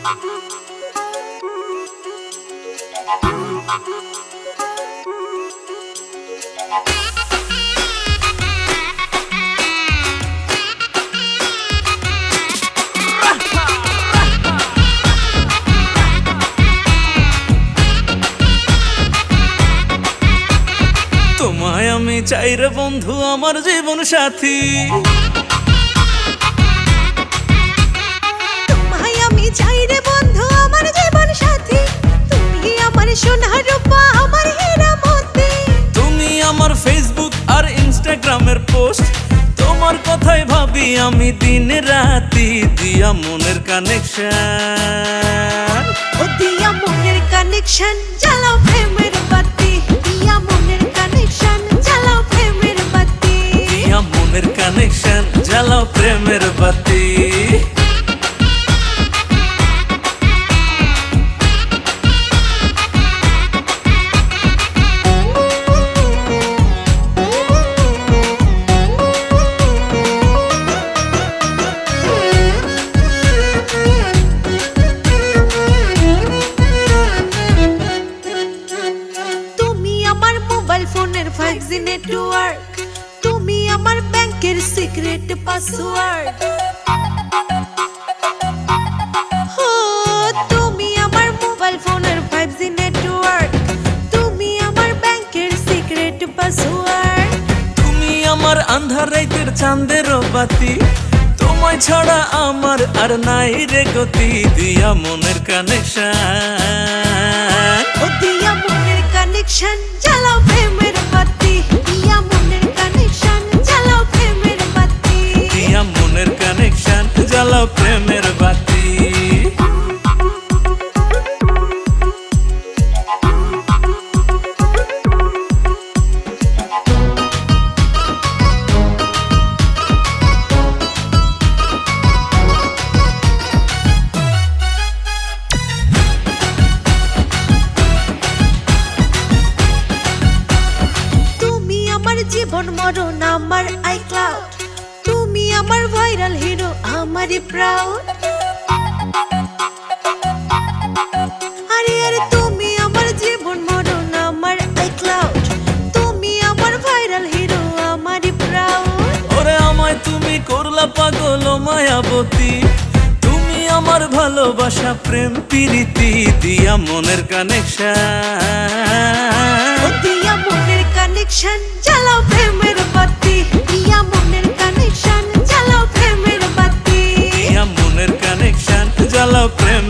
তোমায় আমি চাই বন্ধু আমার জীবন সাথী। ইনস্টাগ্রামের পোস্ট। তোমার কথাই ভাবি আমি দিন রাতি দিয়া মনের কানেকশন ও দিয়া মনের কানেকশন জ্বালাও প্রেমের নেটওয়ার্ক তুমি আমার ব্যাংকের সিক্রেট পাসওয়ার্ড তুমি আমার মোবাইল ফোনের 5G নেটওয়ার্ক তুমি আমার ব্যাংকের সিক্রেট পাসওয়ার্ড তুমি আমার আন্ধার রাইতের চাঁদের বাতি, তোমায় ছাড়া আমার আর নাই রে গতি, দিয়া মনের কানেকশন জীবন মরণ আমার আই ক্লাউড তুমি আমার ভাইরাল হিরো আমারই প্রাউড আরে আরে তুমি আমার জীবন মরণ আমার আই ক্লাউড তুমি আমার ভাইরাল হিরো আমারই প্রাউড ওরে আমায় তুমি করলা পাগল মায়াবতী। তুমি আমার ভালোবাসা প্রেম প্রীতি দিয়া মনের কানেকশন জ্বালাও